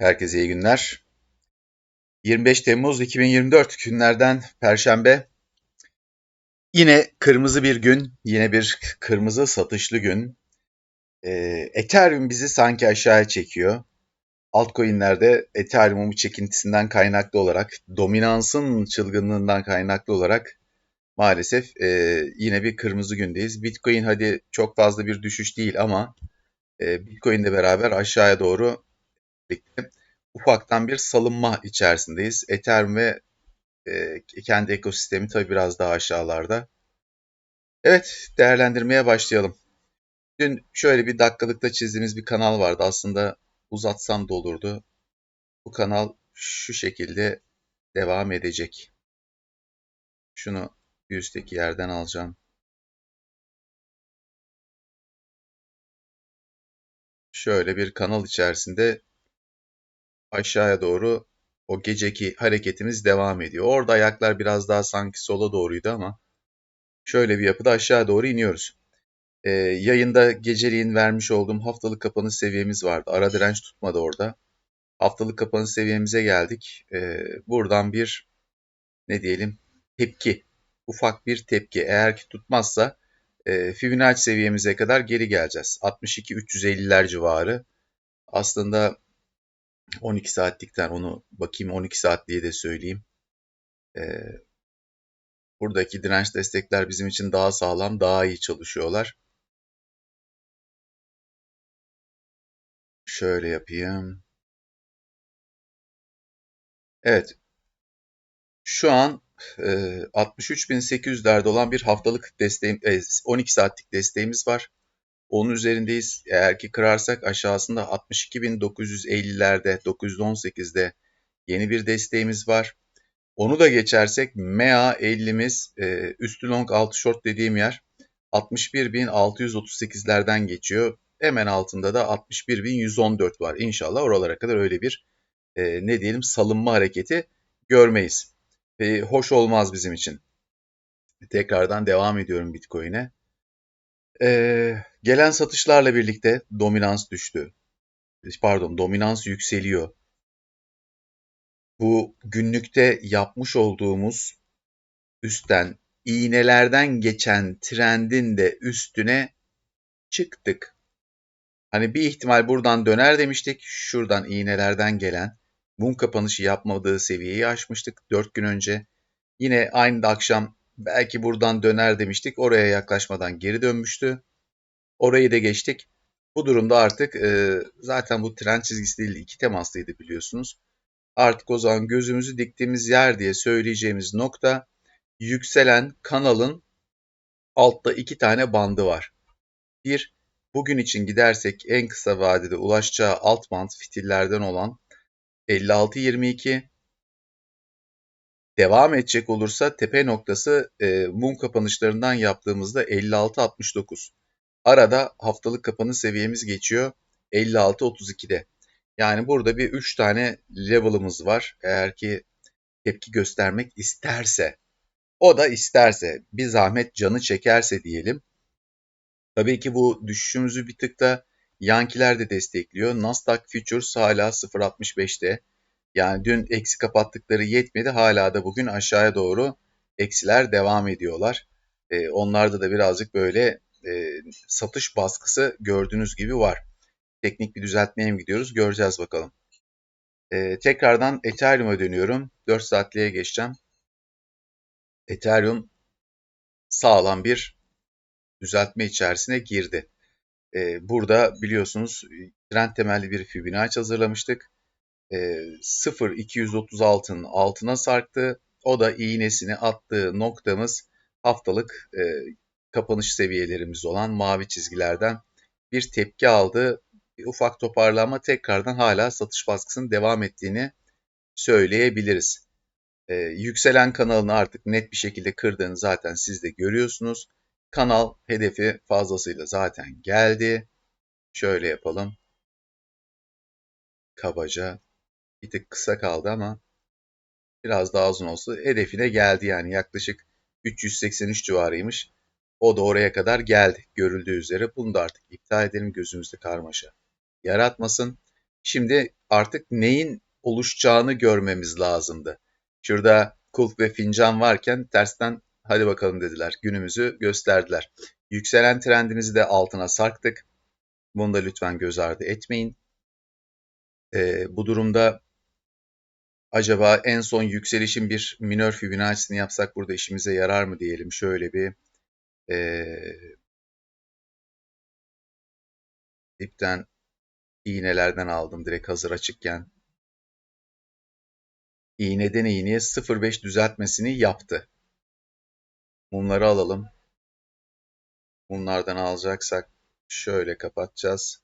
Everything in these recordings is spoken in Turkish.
Herkese iyi günler. 25 Temmuz 2024 günlerden Perşembe. Yine kırmızı bir gün, yine bir kırmızı satışlı gün. Ee, Ethereum bizi sanki aşağıya çekiyor. Altcoin'lerde Ethereum'un çekintisinden kaynaklı olarak, dominansın çılgınlığından kaynaklı olarak maalesef e, yine bir kırmızı gündeyiz. Bitcoin hadi çok fazla bir düşüş değil ama e, Bitcoin'le beraber aşağıya doğru birlikte ufaktan bir salınma içerisindeyiz. Ethereum ve e, kendi ekosistemi tabii biraz daha aşağılarda. Evet, değerlendirmeye başlayalım. Dün şöyle bir dakikalıkta çizdiğimiz bir kanal vardı. Aslında uzatsam da olurdu. Bu kanal şu şekilde devam edecek. Şunu üstteki yerden alacağım. Şöyle bir kanal içerisinde aşağıya doğru o geceki hareketimiz devam ediyor. Orada ayaklar biraz daha sanki sola doğruydu ama şöyle bir yapıda aşağı doğru iniyoruz. Ee, yayında geceliğin vermiş olduğum haftalık kapanış seviyemiz vardı. Ara direnç tutmadı orada. Haftalık kapanış seviyemize geldik. Ee, buradan bir ne diyelim tepki, ufak bir tepki. Eğer ki tutmazsa e, Fibonacci seviyemize kadar geri geleceğiz. 62-350'ler civarı. Aslında 12 saatlikten onu bakayım 12 saat diye de söyleyeyim. Ee, buradaki direnç destekler bizim için daha sağlam, daha iyi çalışıyorlar. Şöyle yapayım. Evet. Şu an e, 63.800'lerde olan bir haftalık desteğim, e, 12 saatlik desteğimiz var. Onun üzerindeyiz. Eğer ki kırarsak aşağısında 62.950'lerde, 918'de yeni bir desteğimiz var. Onu da geçersek MEA 50'miz e, üstü long altı short dediğim yer 61.638'lerden geçiyor. Hemen altında da 61.114 var. İnşallah oralara kadar öyle bir e, ne diyelim salınma hareketi görmeyiz. E, hoş olmaz bizim için. Tekrardan devam ediyorum Bitcoin'e. Ee, gelen satışlarla birlikte dominans düştü. Pardon, dominans yükseliyor. Bu günlükte yapmış olduğumuz üstten iğnelerden geçen trendin de üstüne çıktık. Hani bir ihtimal buradan döner demiştik. Şuradan iğnelerden gelen mum kapanışı yapmadığı seviyeyi aşmıştık 4 gün önce. Yine aynı akşam belki buradan döner demiştik. Oraya yaklaşmadan geri dönmüştü. Orayı da geçtik. Bu durumda artık e, zaten bu tren çizgisi değil iki temaslıydı biliyorsunuz. Artık o zaman gözümüzü diktiğimiz yer diye söyleyeceğimiz nokta yükselen kanalın altta iki tane bandı var. Bir, bugün için gidersek en kısa vadede ulaşacağı alt band fitillerden olan 56-22, devam edecek olursa tepe noktası e, mum kapanışlarından yaptığımızda 56-69. Arada haftalık kapanış seviyemiz geçiyor 56-32'de. Yani burada bir 3 tane level'ımız var. Eğer ki tepki göstermek isterse. O da isterse bir zahmet canı çekerse diyelim. Tabii ki bu düşüşümüzü bir tık da yankiler de destekliyor. Nasdaq Futures hala 0.65'te. Yani dün eksi kapattıkları yetmedi. Hala da bugün aşağıya doğru eksiler devam ediyorlar. Ee, onlarda da birazcık böyle e, satış baskısı gördüğünüz gibi var. Teknik bir düzeltmeye mi gidiyoruz? Göreceğiz bakalım. E, tekrardan Ethereum'a dönüyorum. 4 saatliğe geçeceğim. Ethereum sağlam bir düzeltme içerisine girdi. E, burada biliyorsunuz trend temelli bir Fibonacci hazırlamıştık. E, 0.236'nın altına sarktı. O da iğnesini attığı noktamız haftalık e, kapanış seviyelerimiz olan mavi çizgilerden bir tepki aldı. Bir ufak toparlama tekrardan hala satış baskısının devam ettiğini söyleyebiliriz. Ee, yükselen kanalını artık net bir şekilde kırdığını zaten siz de görüyorsunuz. Kanal hedefi fazlasıyla zaten geldi. Şöyle yapalım. Kabaca. Bir tık kısa kaldı ama biraz daha uzun olsa hedefine geldi yani yaklaşık 383 civarıymış. O da oraya kadar geldi görüldüğü üzere. Bunu da artık iptal edelim gözümüzde karmaşa yaratmasın. Şimdi artık neyin oluşacağını görmemiz lazımdı. Şurada kulp ve fincan varken tersten hadi bakalım dediler. Günümüzü gösterdiler. Yükselen trendimizi de altına sarktık. Bunu da lütfen göz ardı etmeyin. Ee, bu durumda acaba en son yükselişin bir minör Fibonacci'sini yapsak burada işimize yarar mı diyelim. Şöyle bir e, ipten iğnelerden aldım direkt hazır açıkken. İğneden iğneye 0.5 düzeltmesini yaptı. Mumları alalım. Mumlardan alacaksak şöyle kapatacağız.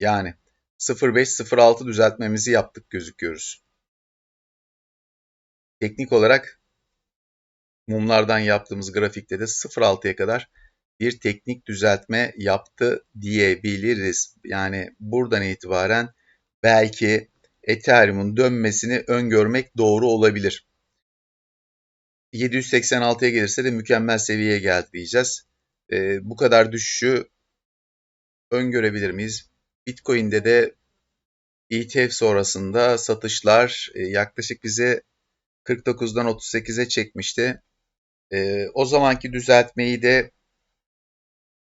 Yani 0.5-0.6 düzeltmemizi yaptık gözüküyoruz. Teknik olarak mumlardan yaptığımız grafikte de 0.6'ya kadar bir teknik düzeltme yaptı diyebiliriz. Yani buradan itibaren belki Ethereum'un dönmesini öngörmek doğru olabilir. 786'ya gelirse de mükemmel seviyeye geldi diyeceğiz. Ee, bu kadar düşüşü öngörebilir miyiz? Bitcoin'de de ETF sonrasında satışlar e, yaklaşık bize 49'dan 38'e çekmişti. E, o zamanki düzeltmeyi de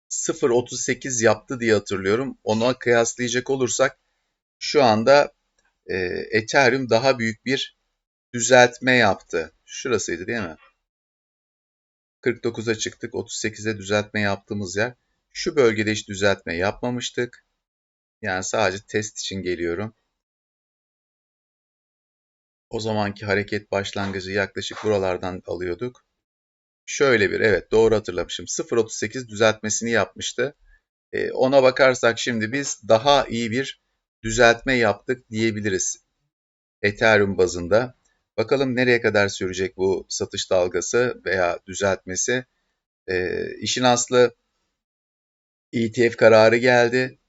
0.38 yaptı diye hatırlıyorum. Ona kıyaslayacak olursak şu anda e, Ethereum daha büyük bir düzeltme yaptı. Şurasıydı değil mi? 49'a çıktık, 38'e düzeltme yaptığımız yer. Şu bölgede hiç düzeltme yapmamıştık. Yani sadece test için geliyorum. O zamanki hareket başlangıcı yaklaşık buralardan alıyorduk. Şöyle bir, evet doğru hatırlamışım. 0.38 düzeltmesini yapmıştı. E, ona bakarsak şimdi biz daha iyi bir düzeltme yaptık diyebiliriz. Ethereum bazında. Bakalım nereye kadar sürecek bu satış dalgası veya düzeltmesi. E, işin aslı ETF kararı geldi.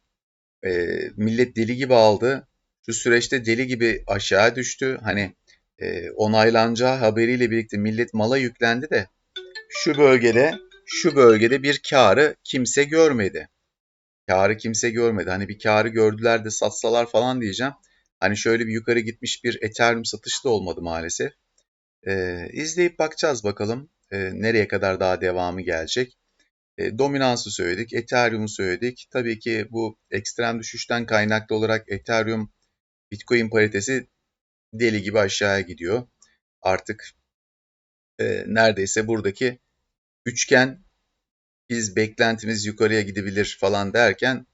E, millet deli gibi aldı. Şu süreçte deli gibi aşağı düştü. Hani e, onaylanacağı haberiyle birlikte millet mala yüklendi de şu bölgede şu bölgede bir karı kimse görmedi. Karı kimse görmedi. Hani bir karı gördüler de satsalar falan diyeceğim. Hani şöyle bir yukarı gitmiş bir Ethereum satışı da olmadı maalesef. Ee, izleyip bakacağız bakalım e, nereye kadar daha devamı gelecek. E, dominansı söyledik, Ethereum'u söyledik. Tabii ki bu ekstrem düşüşten kaynaklı olarak Ethereum Bitcoin paritesi deli gibi aşağıya gidiyor. Artık e, neredeyse buradaki üçgen biz beklentimiz yukarıya gidebilir falan derken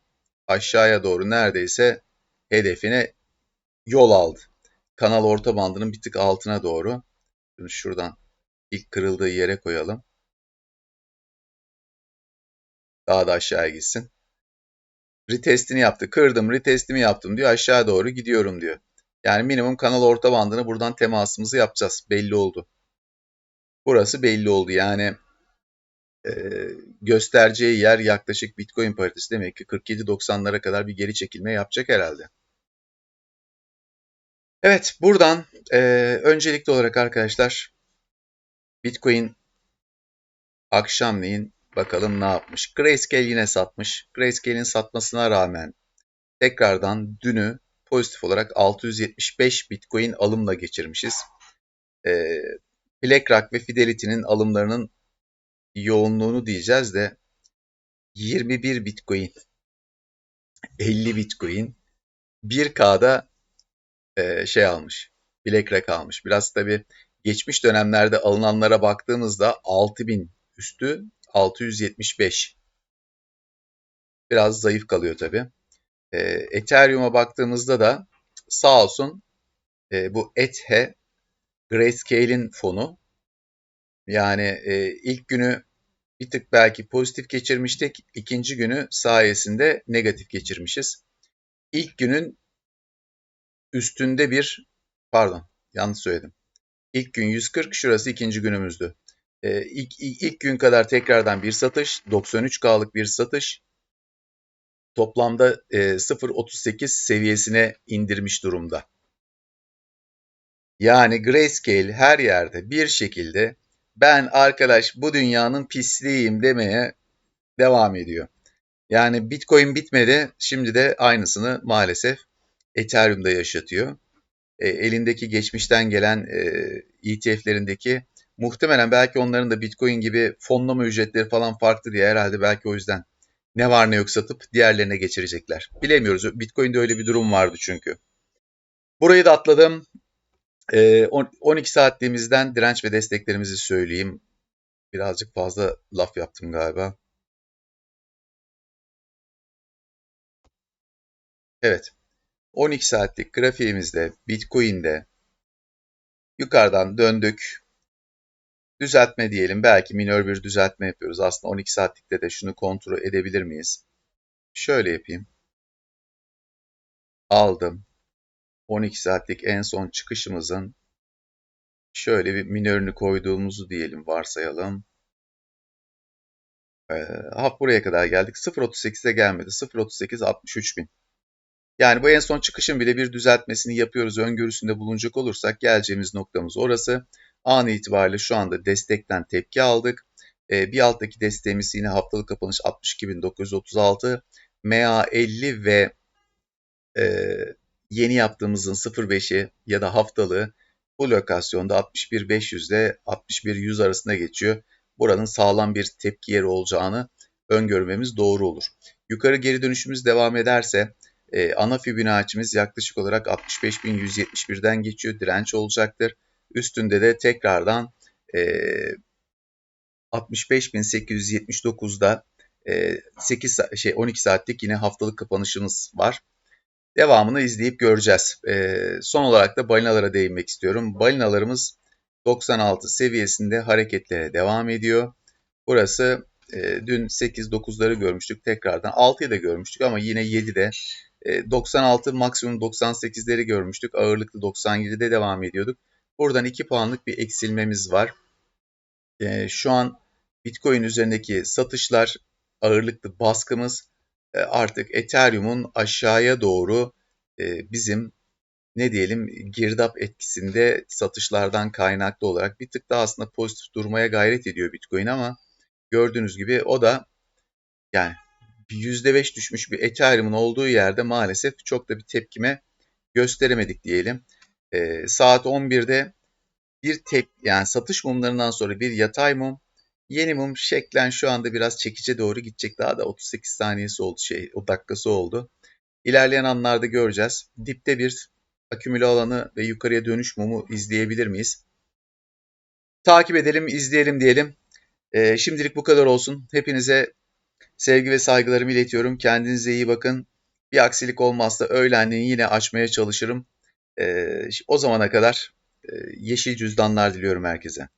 aşağıya doğru neredeyse hedefine yol aldı. Kanal orta bandının bir tık altına doğru. Şimdi şuradan ilk kırıldığı yere koyalım. Daha da aşağıya gitsin. Retestini yaptı. Kırdım, retestimi yaptım diyor. Aşağı doğru gidiyorum diyor. Yani minimum kanal orta bandını buradan temasımızı yapacağız. Belli oldu. Burası belli oldu. Yani e, göstereceği yer yaklaşık Bitcoin paritesi demek ki 47.90'lara kadar bir geri çekilme yapacak herhalde. Evet buradan e, öncelikli olarak arkadaşlar Bitcoin akşamleyin bakalım ne yapmış. Grayscale yine satmış. Grayscale'in satmasına rağmen tekrardan dünü pozitif olarak 675 Bitcoin alımla geçirmişiz. E, BlackRock ve Fidelity'nin alımlarının yoğunluğunu diyeceğiz de 21 Bitcoin, 50 Bitcoin, 1K'da e, şey almış, BlackRock almış. Biraz tabii geçmiş dönemlerde alınanlara baktığımızda 6000 üstü 675. Biraz zayıf kalıyor tabii. E, Ethereum'a baktığımızda da sağ olsun e, bu ETH Grayscale'in fonu yani e, ilk günü bir tık belki pozitif geçirmiştik. İkinci günü sayesinde negatif geçirmişiz. İlk günün üstünde bir, pardon yanlış söyledim. İlk gün 140, şurası ikinci günümüzdü. Ee, ilk, ilk, ilk gün kadar tekrardan bir satış, 93K'lık bir satış. Toplamda e, 0.38 seviyesine indirmiş durumda. Yani Grayscale her yerde bir şekilde ben arkadaş bu dünyanın pisliğiyim demeye devam ediyor. Yani Bitcoin bitmedi. Şimdi de aynısını maalesef Ethereum'da yaşatıyor. E, elindeki geçmişten gelen e, ETF'lerindeki muhtemelen belki onların da Bitcoin gibi fonlama ücretleri falan farklı diye herhalde belki o yüzden ne var ne yok satıp diğerlerine geçirecekler. Bilemiyoruz. Bitcoin'de öyle bir durum vardı çünkü. Burayı da atladım. E, 12 saatliğimizden direnç ve desteklerimizi söyleyeyim. Birazcık fazla laf yaptım galiba. Evet. 12 saatlik grafiğimizde Bitcoin'de yukarıdan döndük. Düzeltme diyelim. Belki minör bir düzeltme yapıyoruz. Aslında 12 saatlikte de şunu kontrol edebilir miyiz? Şöyle yapayım. Aldım. 12 saatlik en son çıkışımızın şöyle bir minörünü koyduğumuzu diyelim varsayalım. Ee, hap buraya kadar geldik. 0.38'e gelmedi. 0.38 63 bin. Yani bu en son çıkışın bile bir düzeltmesini yapıyoruz öngörüsünde bulunacak olursak geleceğimiz noktamız orası. An itibariyle şu anda destekten tepki aldık. E, bir alttaki desteğimiz yine haftalık kapanış 62.936. MA 50 ve e, yeni yaptığımızın 0.5'i ya da haftalığı bu lokasyonda 61.500 ile 61.100 arasında geçiyor. Buranın sağlam bir tepki yeri olacağını öngörmemiz doğru olur. Yukarı geri dönüşümüz devam ederse e, ana Fibonacci'miz yaklaşık olarak 65.171'den geçiyor. Direnç olacaktır. Üstünde de tekrardan e, 65.879'da e, 8 şey 12 saatlik yine haftalık kapanışımız var. Devamını izleyip göreceğiz. E, son olarak da balinalara değinmek istiyorum. Balinalarımız 96 seviyesinde hareketlere devam ediyor. Burası e, dün 8-9'ları görmüştük. Tekrardan 6'yı da görmüştük ama yine 7'de 96 maksimum 98'leri görmüştük. Ağırlıklı 97'de devam ediyorduk. Buradan 2 puanlık bir eksilmemiz var. Şu an Bitcoin üzerindeki satışlar ağırlıklı baskımız artık Ethereum'un aşağıya doğru bizim ne diyelim girdap etkisinde satışlardan kaynaklı olarak bir tık daha aslında pozitif durmaya gayret ediyor Bitcoin ama gördüğünüz gibi o da yani %5 düşmüş bir Ethereum'un olduğu yerde maalesef çok da bir tepkime gösteremedik diyelim. E, saat 11'de bir tep yani satış mumlarından sonra bir yatay mum, yeni mum şeklen şu anda biraz çekice doğru gidecek. Daha da 38 saniyesi oldu şey, o dakikası oldu. İlerleyen anlarda göreceğiz. Dipte bir akümüle alanı ve yukarıya dönüş mumu izleyebilir miyiz? Takip edelim, izleyelim diyelim. Ee, şimdilik bu kadar olsun. Hepinize Sevgi ve saygılarımı iletiyorum. Kendinize iyi bakın. Bir aksilik olmazsa öğlenliğini yine açmaya çalışırım. Ee, o zamana kadar e, yeşil cüzdanlar diliyorum herkese.